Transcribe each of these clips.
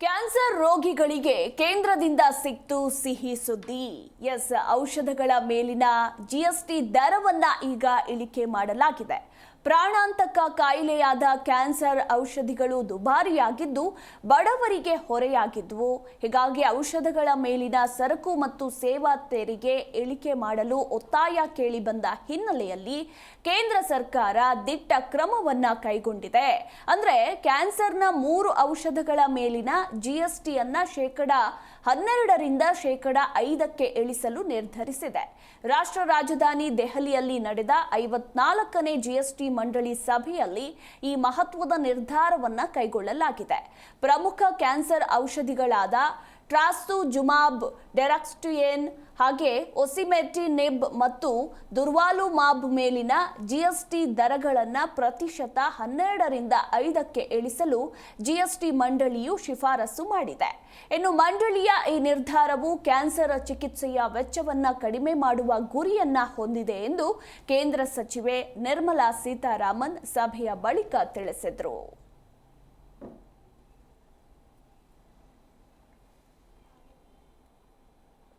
Cancer ರೋಗಿಗಳಿಗೆ ಕೇಂದ್ರದಿಂದ ಸಿಕ್ತು ಸಿಹಿ ಸುದ್ದಿ. ಎಸ್ ಔಷಧಗಳ ಮೇಲಿನ ಜಿಎಸ್ಟಿ ದರವನ್ನ ಈಗ ಇಳಿಕೆ ಮಾಡಲಾಗಿದೆ. ಪ್ರಾಣಾಂತಕ ಕಾಯಿಲೆಯಾದ ಕ್ಯಾನ್ಸರ್ ಔಷಧಿಗಳು ದುಬಾರಿಯಾಗಿದ್ದು ಬಡವರಿಗೆ ಹೊರೆಯಾಗಿದ್ವು. ಹೀಗಾಗಿ ಔಷಧಗಳ ಮೇಲಿನ ಸರಕು ಮತ್ತು ಸೇವಾ ತೆರಿಗೆ ಇಳಿಕೆ ಮಾಡಲು ಒತ್ತಾಯ ಕೇಳಿಬಂದ ಹಿನ್ನೆಲೆಯಲ್ಲಿ ಕೇಂದ್ರ ಸರ್ಕಾರ ದಿಟ್ಟ ಕ್ರಮವನ್ನ ಕೈಗೊಂಡಿದೆ. ಅಂದ್ರೆ ಕ್ಯಾನ್ಸರ್ನ ಮೂರು ಔಷಧಗಳ ಮೇಲಿನ ಜಿಎಸ್ಟಿಯನ್ನ ಶೇಕಡ ಹನ್ನೆರಡರಿಂದ ಶೇಕಡ ಐದಕ್ಕೆ ಇಳಿಸಲು ನಿರ್ಧರಿಸಿದೆ. ರಾಷ್ಟ್ರ ರಾಜಧಾನಿ ದೆಹಲಿಯಲ್ಲಿ ನಡೆದ ಐವತ್ನಾಲ್ಕನೇ ಜಿಎಸ್ಟಿ ಮಂಡಳಿ ಸಭೆಯಲ್ಲಿ ಈ ಮಹತ್ವದ ನಿರ್ಧಾರವನ್ನ ಕೈಗೊಳ್ಳಲಾಗಿದೆ. ಪ್ರಮುಖ ಕ್ಯಾನ್ಸರ್ ಔಷಧಿಗಳಾದ ಟ್ರಾಸ್ತುಜುಮಾಬ್ ಡೆರಾಕ್ಸ್ಟುಯೇನ್ ಹಾಗೆ ಒಸಿಮೆಟಿನಿಬ್ ಮತ್ತು ದುರ್ವಾಲು ಮಾಬ್ ಮೇಲಿನ ಜಿಎಸ್ಟಿ ದರಗಳನ್ನು ಪ್ರತಿಶತ ಹನ್ನೆರಡರಿಂದ ಐದಕ್ಕೆ ಇಳಿಸಲು ಜಿಎಸ್ಟಿ ಮಂಡಳಿಯು ಶಿಫಾರಸು ಮಾಡಿದೆ. ಇನ್ನು ಮಂಡಳಿಯ ಈ ನಿರ್ಧಾರವು ಕ್ಯಾನ್ಸರ್ ಚಿಕಿತ್ಸೆಯ ವೆಚ್ಚವನ್ನು ಕಡಿಮೆ ಮಾಡುವ ಗುರಿಯನ್ನ ಹೊಂದಿದೆ ಎಂದು ಕೇಂದ್ರ ಸಚಿವೆ ನಿರ್ಮಲಾ ಸೀತಾರಾಮನ್ ಸಭೆಯ ಬಳಿಕ ತಿಳಿಸಿದರು.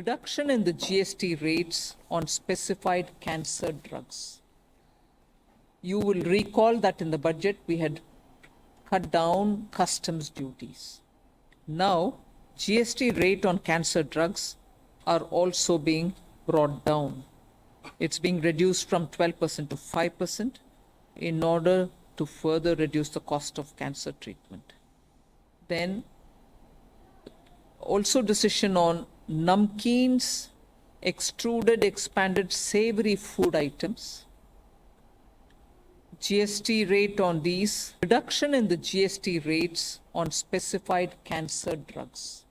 Reduction in the GST rates on specified cancer drugs. You will recall that in the budget we had cut down customs duties. Now, GST rate on cancer drugs are also being brought down. It's being reduced from 12% to 5% in order to further reduce the cost of cancer treatment. Then also decision on namkeens, extruded expanded savory food items. GST rate on these, reduction in the GST rates on specified cancer drugs.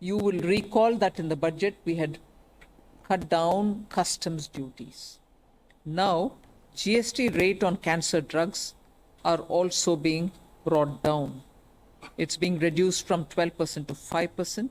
You will recall that in the budget we had cut down customs duties. Now, GST rate on cancer drugs are also being brought down. It's being reduced from 12% to 5%.